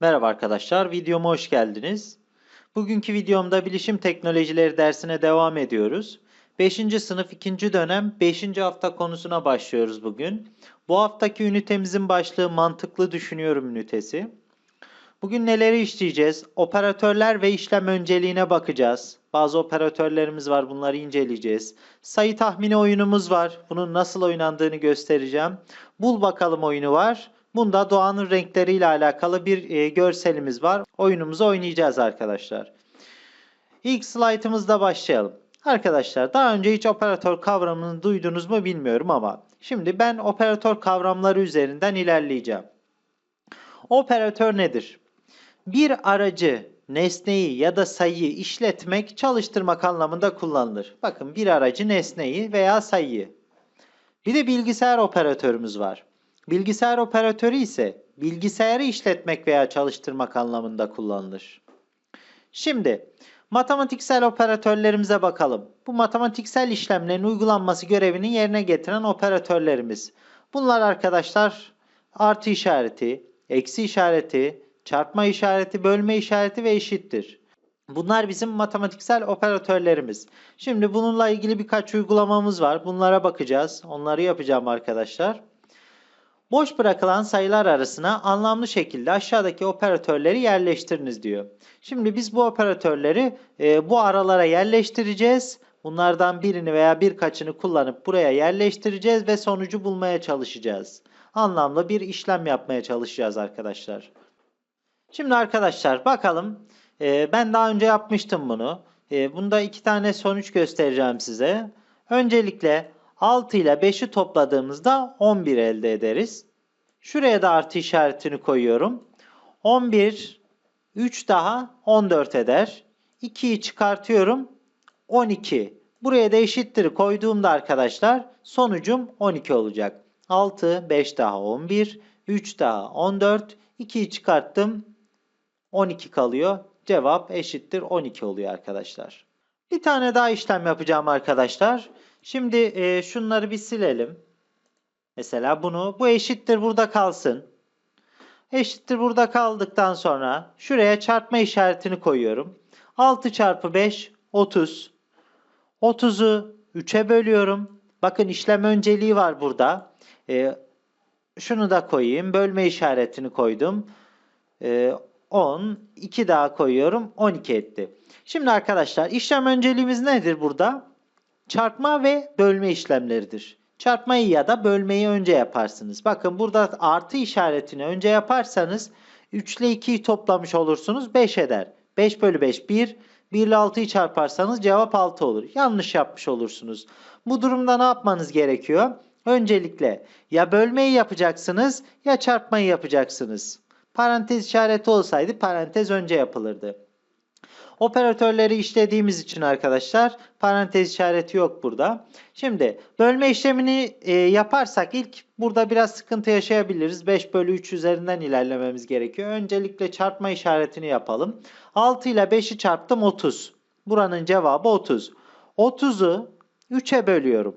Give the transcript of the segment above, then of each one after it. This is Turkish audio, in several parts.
Merhaba arkadaşlar, videoma hoş geldiniz. Bugünkü videomda bilişim teknolojileri dersine devam ediyoruz. 5. sınıf 2. dönem 5. hafta konusuna başlıyoruz bugün. Bu haftaki ünitemizin başlığı mantıklı düşünüyorum ünitesi. Bugün neleri işleyeceğiz? Operatörler ve işlem önceliğine bakacağız. Bazı operatörlerimiz var, bunları inceleyeceğiz. Sayı tahmini oyunumuz var. Bunun nasıl oynandığını göstereceğim. Bul bakalım oyunu var. Bunda doğanın renkleriyle alakalı bir e, görselimiz var. Oyunumuzu oynayacağız arkadaşlar. İlk slaytımızda başlayalım. Arkadaşlar daha önce hiç operatör kavramını duydunuz mu bilmiyorum ama şimdi ben operatör kavramları üzerinden ilerleyeceğim. Operatör nedir? Bir aracı, nesneyi ya da sayıyı işletmek, çalıştırmak anlamında kullanılır. Bakın bir aracı, nesneyi veya sayıyı. Bir de bilgisayar operatörümüz var. Bilgisayar operatörü ise bilgisayarı işletmek veya çalıştırmak anlamında kullanılır. Şimdi matematiksel operatörlerimize bakalım. Bu matematiksel işlemlerin uygulanması görevini yerine getiren operatörlerimiz. Bunlar arkadaşlar artı işareti, eksi işareti, çarpma işareti, bölme işareti ve eşittir. Bunlar bizim matematiksel operatörlerimiz. Şimdi bununla ilgili birkaç uygulamamız var. Bunlara bakacağız. Onları yapacağım arkadaşlar. Boş bırakılan sayılar arasına anlamlı şekilde aşağıdaki operatörleri yerleştiriniz diyor. Şimdi biz bu operatörleri e, bu aralara yerleştireceğiz. Bunlardan birini veya birkaçını kullanıp buraya yerleştireceğiz ve sonucu bulmaya çalışacağız. Anlamlı bir işlem yapmaya çalışacağız arkadaşlar. Şimdi arkadaşlar bakalım. E, ben daha önce yapmıştım bunu. E, bunda iki tane sonuç göstereceğim size. Öncelikle 6 ile 5'i topladığımızda 11 elde ederiz. Şuraya da artı işaretini koyuyorum. 11, 3 daha 14 eder. 2'yi çıkartıyorum. 12. Buraya da eşittir koyduğumda arkadaşlar sonucum 12 olacak. 6, 5 daha 11, 3 daha 14. 2'yi çıkarttım. 12 kalıyor. Cevap eşittir 12 oluyor arkadaşlar. Bir tane daha işlem yapacağım arkadaşlar. Şimdi e, şunları bir silelim. Mesela bunu bu eşittir burada kalsın. Eşittir burada kaldıktan sonra şuraya çarpma işaretini koyuyorum. 6 çarpı 5 30. 30'u 3'e bölüyorum. Bakın işlem önceliği var burada. E, şunu da koyayım. Bölme işaretini koydum. E, 10. 2 daha koyuyorum. 12 etti. Şimdi arkadaşlar işlem önceliğimiz nedir burada? Çarpma ve bölme işlemleridir. Çarpmayı ya da bölmeyi önce yaparsınız. Bakın burada artı işaretini önce yaparsanız 3 ile 2'yi toplamış olursunuz 5 eder. 5 bölü 5 1. 1 ile 6'yı çarparsanız cevap 6 olur. Yanlış yapmış olursunuz. Bu durumda ne yapmanız gerekiyor? Öncelikle ya bölmeyi yapacaksınız ya çarpmayı yapacaksınız. Parantez işareti olsaydı parantez önce yapılırdı. Operatörleri işlediğimiz için arkadaşlar parantez işareti yok burada. Şimdi bölme işlemini e, yaparsak ilk burada biraz sıkıntı yaşayabiliriz. 5 bölü 3 üzerinden ilerlememiz gerekiyor. Öncelikle çarpma işaretini yapalım. 6 ile 5'i çarptım 30. Buranın cevabı 30. 30'u 3'e bölüyorum.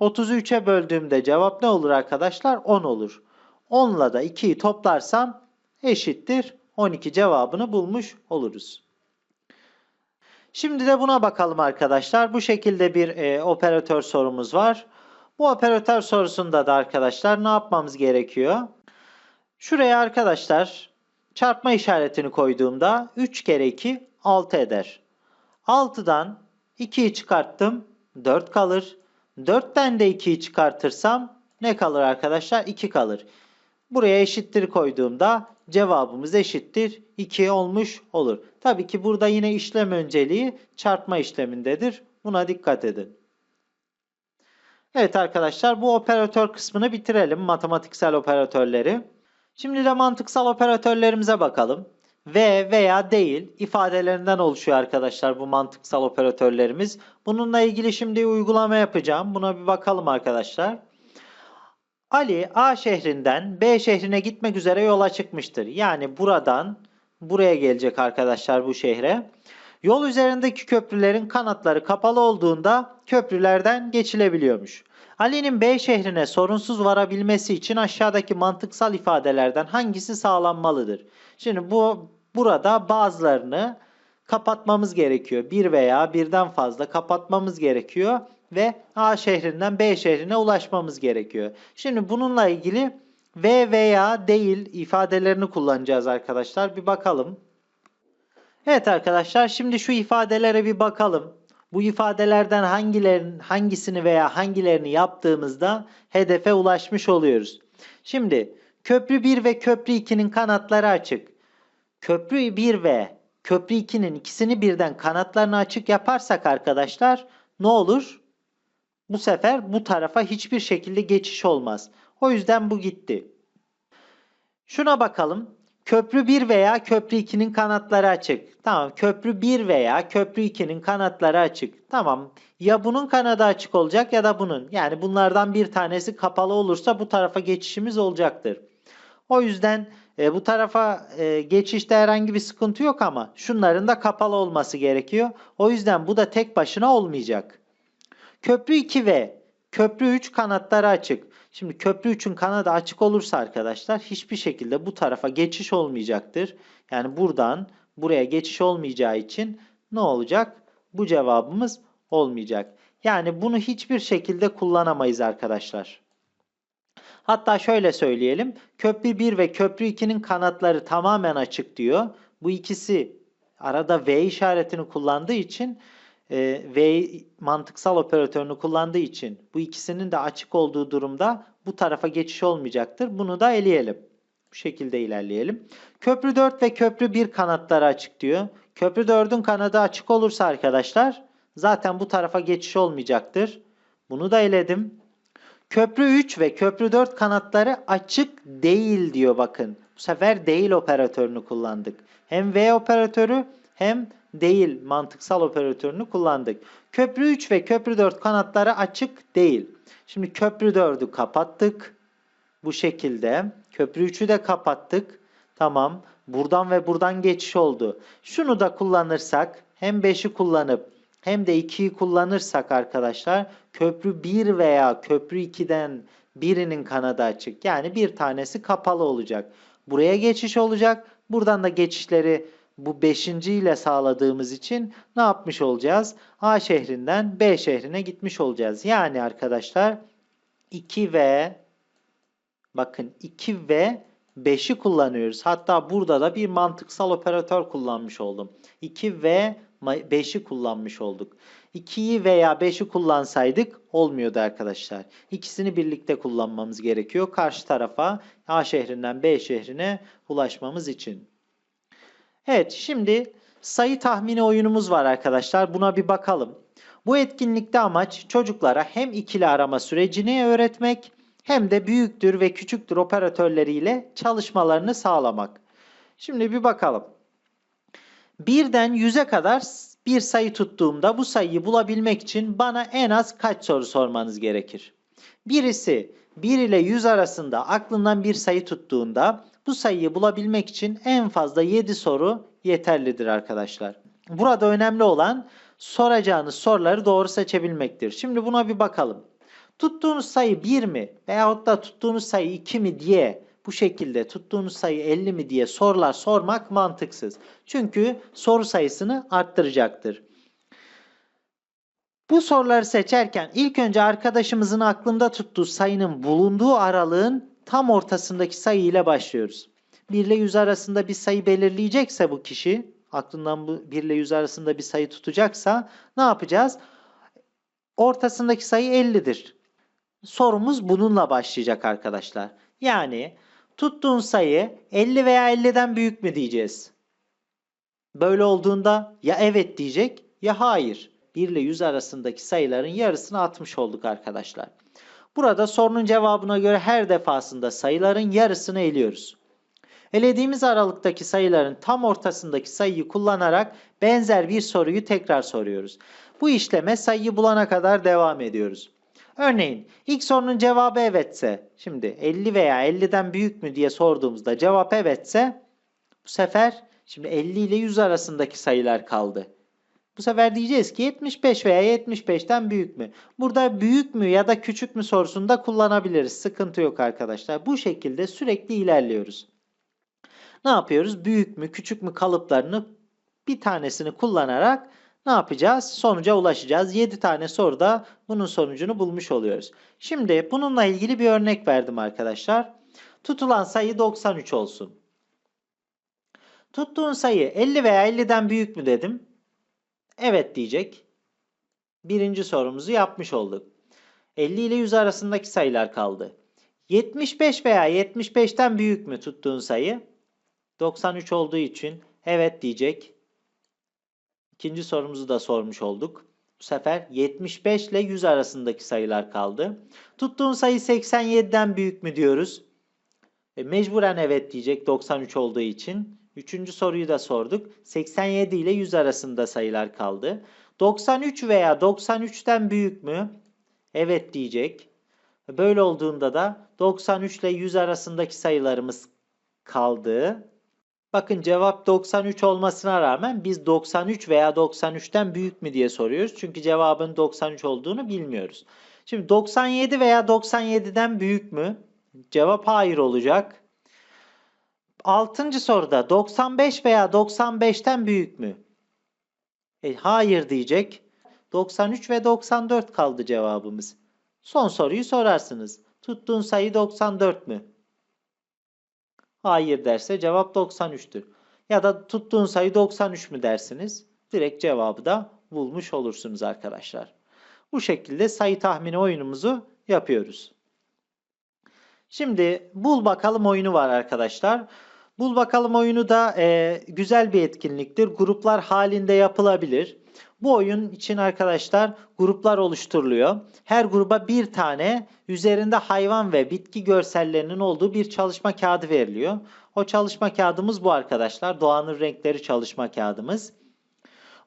30'u 3'e böldüğümde cevap ne olur arkadaşlar? 10 olur. 10 ile da 2'yi toplarsam eşittir 12 cevabını bulmuş oluruz. Şimdi de buna bakalım arkadaşlar. Bu şekilde bir e, operatör sorumuz var. Bu operatör sorusunda da arkadaşlar ne yapmamız gerekiyor? Şuraya arkadaşlar çarpma işaretini koyduğumda 3 kere 2 6 eder. 6'dan 2'yi çıkarttım 4 kalır. 4'ten de 2'yi çıkartırsam ne kalır arkadaşlar? 2 kalır. Buraya eşittir koyduğumda cevabımız eşittir 2 olmuş olur. Tabii ki burada yine işlem önceliği çarpma işlemindedir. Buna dikkat edin. Evet arkadaşlar bu operatör kısmını bitirelim. Matematiksel operatörleri. Şimdi de mantıksal operatörlerimize bakalım. Ve veya değil ifadelerinden oluşuyor arkadaşlar bu mantıksal operatörlerimiz. Bununla ilgili şimdi uygulama yapacağım. Buna bir bakalım arkadaşlar. Ali A şehrinden B şehrine gitmek üzere yola çıkmıştır. Yani buradan buraya gelecek arkadaşlar bu şehre. Yol üzerindeki köprülerin kanatları kapalı olduğunda köprülerden geçilebiliyormuş. Ali'nin B şehrine sorunsuz varabilmesi için aşağıdaki mantıksal ifadelerden hangisi sağlanmalıdır? Şimdi bu burada bazılarını kapatmamız gerekiyor. Bir veya birden fazla kapatmamız gerekiyor ve A şehrinden B şehrine ulaşmamız gerekiyor. Şimdi bununla ilgili ve veya değil ifadelerini kullanacağız arkadaşlar. Bir bakalım. Evet arkadaşlar şimdi şu ifadelere bir bakalım. Bu ifadelerden hangilerin hangisini veya hangilerini yaptığımızda hedefe ulaşmış oluyoruz. Şimdi köprü 1 ve köprü 2'nin kanatları açık. Köprü 1 ve köprü 2'nin ikisini birden kanatlarını açık yaparsak arkadaşlar ne olur? Bu sefer bu tarafa hiçbir şekilde geçiş olmaz. O yüzden bu gitti. Şuna bakalım. Köprü 1 veya köprü 2'nin kanatları açık. Tamam köprü 1 veya köprü 2'nin kanatları açık. Tamam ya bunun kanadı açık olacak ya da bunun. Yani bunlardan bir tanesi kapalı olursa bu tarafa geçişimiz olacaktır. O yüzden e, bu tarafa e, geçişte herhangi bir sıkıntı yok ama şunların da kapalı olması gerekiyor. O yüzden bu da tek başına olmayacak. Köprü 2 ve köprü 3 kanatları açık. Şimdi köprü 3'ün kanadı açık olursa arkadaşlar hiçbir şekilde bu tarafa geçiş olmayacaktır. Yani buradan buraya geçiş olmayacağı için ne olacak? Bu cevabımız olmayacak. Yani bunu hiçbir şekilde kullanamayız arkadaşlar. Hatta şöyle söyleyelim. Köprü 1 ve köprü 2'nin kanatları tamamen açık diyor. Bu ikisi arada V işaretini kullandığı için e, V mantıksal operatörünü kullandığı için bu ikisinin de açık olduğu durumda bu tarafa geçiş olmayacaktır. Bunu da eleyelim. Bu şekilde ilerleyelim. Köprü 4 ve köprü 1 kanatları açık diyor. Köprü 4'ün kanadı açık olursa arkadaşlar zaten bu tarafa geçiş olmayacaktır. Bunu da eledim. Köprü 3 ve köprü 4 kanatları açık değil diyor bakın. Bu sefer değil operatörünü kullandık. Hem V operatörü hem değil mantıksal operatörünü kullandık. Köprü 3 ve köprü 4 kanatları açık değil. Şimdi köprü 4'ü kapattık. Bu şekilde. Köprü 3'ü de kapattık. Tamam. Buradan ve buradan geçiş oldu. Şunu da kullanırsak hem 5'i kullanıp hem de 2'yi kullanırsak arkadaşlar köprü 1 veya köprü 2'den birinin kanadı açık. Yani bir tanesi kapalı olacak. Buraya geçiş olacak. Buradan da geçişleri bu 5. ile sağladığımız için ne yapmış olacağız? A şehrinden B şehrine gitmiş olacağız. Yani arkadaşlar 2 ve bakın 2 ve 5'i kullanıyoruz. Hatta burada da bir mantıksal operatör kullanmış oldum. 2 ve 5'i kullanmış olduk. 2'yi veya 5'i kullansaydık olmuyordu arkadaşlar. İkisini birlikte kullanmamız gerekiyor. Karşı tarafa A şehrinden B şehrine ulaşmamız için. Evet şimdi sayı tahmini oyunumuz var arkadaşlar. Buna bir bakalım. Bu etkinlikte amaç çocuklara hem ikili arama sürecini öğretmek hem de büyüktür ve küçüktür operatörleriyle çalışmalarını sağlamak. Şimdi bir bakalım. Birden 100'e kadar bir sayı tuttuğumda bu sayıyı bulabilmek için bana en az kaç soru sormanız gerekir? Birisi 1 ile 100 arasında aklından bir sayı tuttuğunda bu sayıyı bulabilmek için en fazla 7 soru yeterlidir arkadaşlar. Burada önemli olan soracağınız soruları doğru seçebilmektir. Şimdi buna bir bakalım. Tuttuğunuz sayı 1 mi veyahut da tuttuğunuz sayı 2 mi diye bu şekilde tuttuğunuz sayı 50 mi diye sorular sormak mantıksız. Çünkü soru sayısını arttıracaktır. Bu soruları seçerken ilk önce arkadaşımızın aklında tuttuğu sayının bulunduğu aralığın tam ortasındaki sayı ile başlıyoruz. 1 ile 100 arasında bir sayı belirleyecekse bu kişi, aklından bu 1 ile 100 arasında bir sayı tutacaksa ne yapacağız? Ortasındaki sayı 50'dir. Sorumuz bununla başlayacak arkadaşlar. Yani tuttuğun sayı 50 veya 50'den büyük mü diyeceğiz. Böyle olduğunda ya evet diyecek ya hayır. 1 ile 100 arasındaki sayıların yarısını atmış olduk arkadaşlar. Burada sorunun cevabına göre her defasında sayıların yarısını eliyoruz. Elediğimiz aralıktaki sayıların tam ortasındaki sayıyı kullanarak benzer bir soruyu tekrar soruyoruz. Bu işleme sayıyı bulana kadar devam ediyoruz. Örneğin ilk sorunun cevabı evetse, şimdi 50 veya 50'den büyük mü diye sorduğumuzda cevap evetse bu sefer şimdi 50 ile 100 arasındaki sayılar kaldı. Bu sefer diyeceğiz ki 75 veya 75'ten büyük mü? Burada büyük mü ya da küçük mü sorusunda kullanabiliriz. Sıkıntı yok arkadaşlar. Bu şekilde sürekli ilerliyoruz. Ne yapıyoruz? Büyük mü küçük mü kalıplarını bir tanesini kullanarak ne yapacağız? Sonuca ulaşacağız. 7 tane soruda bunun sonucunu bulmuş oluyoruz. Şimdi bununla ilgili bir örnek verdim arkadaşlar. Tutulan sayı 93 olsun. Tuttuğun sayı 50 veya 50'den büyük mü dedim. Evet diyecek. Birinci sorumuzu yapmış olduk. 50 ile 100 arasındaki sayılar kaldı. 75 veya 75'ten büyük mü tuttuğun sayı? 93 olduğu için evet diyecek. İkinci sorumuzu da sormuş olduk. Bu sefer 75 ile 100 arasındaki sayılar kaldı. Tuttuğun sayı 87'den büyük mü diyoruz? E, mecburen evet diyecek 93 olduğu için. Üçüncü soruyu da sorduk. 87 ile 100 arasında sayılar kaldı. 93 veya 93'ten büyük mü? Evet diyecek. Böyle olduğunda da 93 ile 100 arasındaki sayılarımız kaldı. Bakın cevap 93 olmasına rağmen biz 93 veya 93'ten büyük mü diye soruyoruz. Çünkü cevabın 93 olduğunu bilmiyoruz. Şimdi 97 veya 97'den büyük mü? Cevap hayır olacak. Altıncı soruda 95 veya 95'ten büyük mü? E, hayır diyecek. 93 ve 94 kaldı cevabımız. Son soruyu sorarsınız. Tuttuğun sayı 94 mü? Hayır derse cevap 93'tür. Ya da tuttuğun sayı 93 mü dersiniz? Direkt cevabı da bulmuş olursunuz arkadaşlar. Bu şekilde sayı tahmini oyunumuzu yapıyoruz. Şimdi bul bakalım oyunu var arkadaşlar. Bul bakalım oyunu da e, güzel bir etkinliktir. Gruplar halinde yapılabilir. Bu oyun için arkadaşlar gruplar oluşturuluyor. Her gruba bir tane üzerinde hayvan ve bitki görsellerinin olduğu bir çalışma kağıdı veriliyor. O çalışma kağıdımız bu arkadaşlar. Doğanın renkleri çalışma kağıdımız.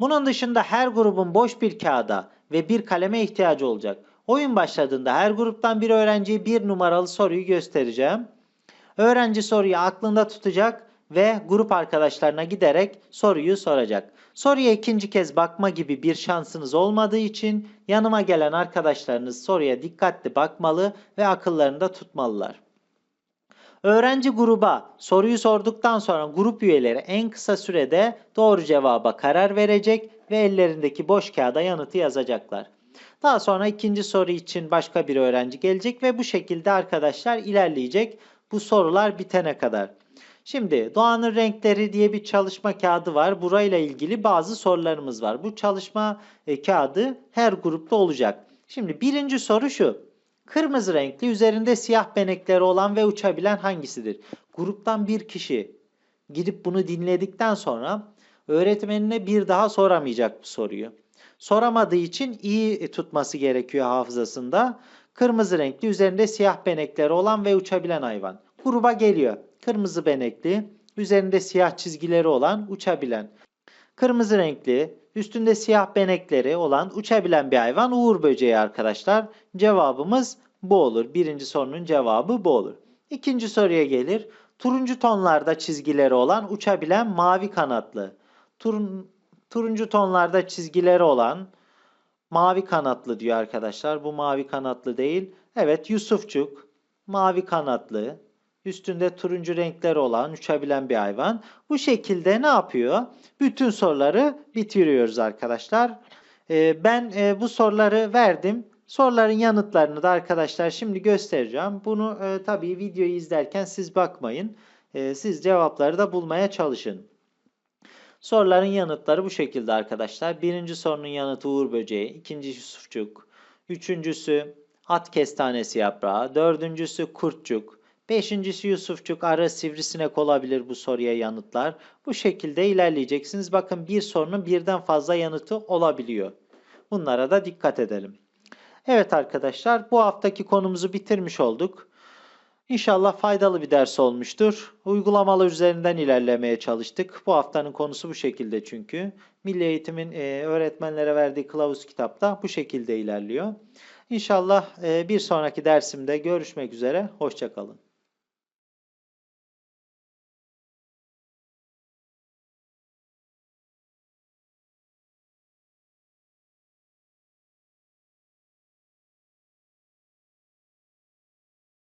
Bunun dışında her grubun boş bir kağıda ve bir kaleme ihtiyacı olacak. Oyun başladığında her gruptan bir öğrenciye bir numaralı soruyu göstereceğim. Öğrenci soruyu aklında tutacak ve grup arkadaşlarına giderek soruyu soracak. Soruya ikinci kez bakma gibi bir şansınız olmadığı için yanıma gelen arkadaşlarınız soruya dikkatli bakmalı ve akıllarında tutmalılar. Öğrenci gruba soruyu sorduktan sonra grup üyeleri en kısa sürede doğru cevaba karar verecek ve ellerindeki boş kağıda yanıtı yazacaklar. Daha sonra ikinci soru için başka bir öğrenci gelecek ve bu şekilde arkadaşlar ilerleyecek bu sorular bitene kadar. Şimdi doğanın renkleri diye bir çalışma kağıdı var. Burayla ilgili bazı sorularımız var. Bu çalışma e, kağıdı her grupta olacak. Şimdi birinci soru şu. Kırmızı renkli üzerinde siyah benekleri olan ve uçabilen hangisidir? Gruptan bir kişi gidip bunu dinledikten sonra öğretmenine bir daha soramayacak bu soruyu. Soramadığı için iyi tutması gerekiyor hafızasında. Kırmızı renkli üzerinde siyah benekleri olan ve uçabilen hayvan. Gruba geliyor. Kırmızı benekli, üzerinde siyah çizgileri olan uçabilen. Kırmızı renkli, üstünde siyah benekleri olan uçabilen bir hayvan uğur böceği arkadaşlar. Cevabımız bu olur. Birinci sorunun cevabı bu olur. İkinci soruya gelir. Turuncu tonlarda çizgileri olan uçabilen mavi kanatlı. Turun, turuncu tonlarda çizgileri olan mavi kanatlı diyor arkadaşlar. Bu mavi kanatlı değil. Evet Yusufçuk mavi kanatlı üstünde turuncu renkleri olan uçabilen bir hayvan. Bu şekilde ne yapıyor? Bütün soruları bitiriyoruz arkadaşlar. Ee, ben e, bu soruları verdim. Soruların yanıtlarını da arkadaşlar şimdi göstereceğim. Bunu e, tabii videoyu izlerken siz bakmayın. E, siz cevapları da bulmaya çalışın. Soruların yanıtları bu şekilde arkadaşlar. Birinci sorunun yanıtı Uğur Böceği. ikinci Yusufçuk. Üçüncüsü at kestanesi yaprağı. Dördüncüsü kurtçuk. Beşincisi Yusufçuk arı sivrisinek olabilir bu soruya yanıtlar. Bu şekilde ilerleyeceksiniz. Bakın bir sorunun birden fazla yanıtı olabiliyor. Bunlara da dikkat edelim. Evet arkadaşlar bu haftaki konumuzu bitirmiş olduk. İnşallah faydalı bir ders olmuştur. Uygulamalar üzerinden ilerlemeye çalıştık. Bu haftanın konusu bu şekilde çünkü. Milli Eğitim'in e, öğretmenlere verdiği kılavuz kitapta bu şekilde ilerliyor. İnşallah e, bir sonraki dersimde görüşmek üzere. Hoşçakalın.